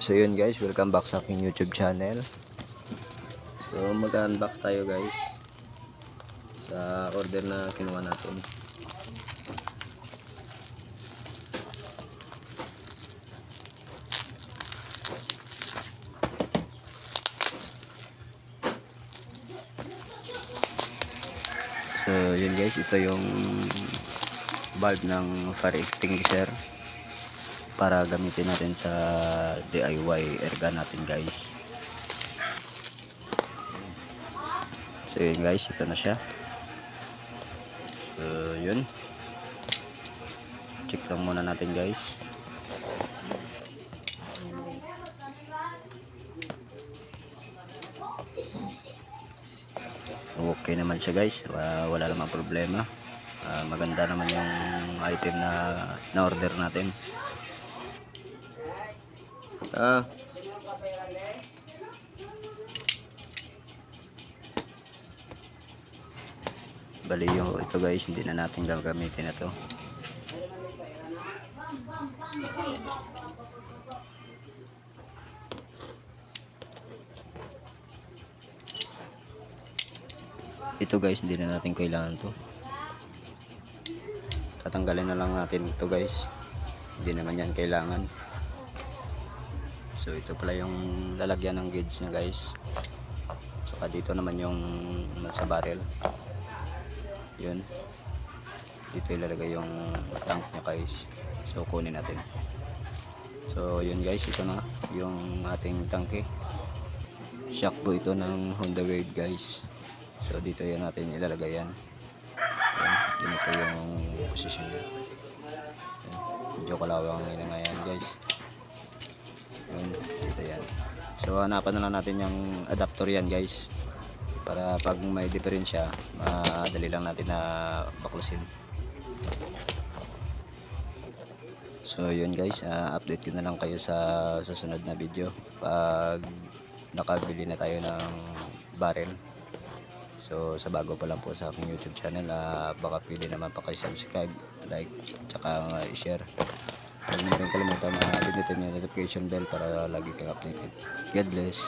So yun guys, welcome back sa aking YouTube channel. So mag-unbox tayo guys sa order na kinuha natin. So yun guys, ito yung bulb ng fire extinguisher para gamitin natin sa DIY airgun natin guys. So yun guys, ito na siya. So yun. Check lang muna natin guys. Okay naman siya guys. Wala, wala namang problema. Ah, maganda naman yung item na na-order natin. Ah. Bali yung ito guys, hindi na natin gagamitin na to. Ito guys, hindi na natin kailangan to. Tatanggalin na lang natin ito guys. Hindi naman yan kailangan. So ito pala yung lalagyan ng gauge niya guys. Saka dito naman yung sa barrel. Yun. Dito ilalagay yung tank niya guys. So kunin natin. So yun guys, ito na yung ating tanke. Shock po ito ng Honda Wave guys. So dito yan natin ilalagay yan. Yan, ito yung position. Yan. Medyo kalawang nila nga yan guys. Yun, dito yan. So hanapan na lang natin yung adapter yan guys. Para pag may diferensya, madali lang natin na baklasin. So yun guys, ah, update ko na lang kayo sa susunod na video pag nakabili na tayo ng barrel. So sa bago pa lang po sa aking YouTube channel, ah, baka pwede naman pa kayo subscribe, like, tsaka uh, i-share. Huwag niyo rin kalimutan na pindutin yung notification bell para lagi kang updated. God bless.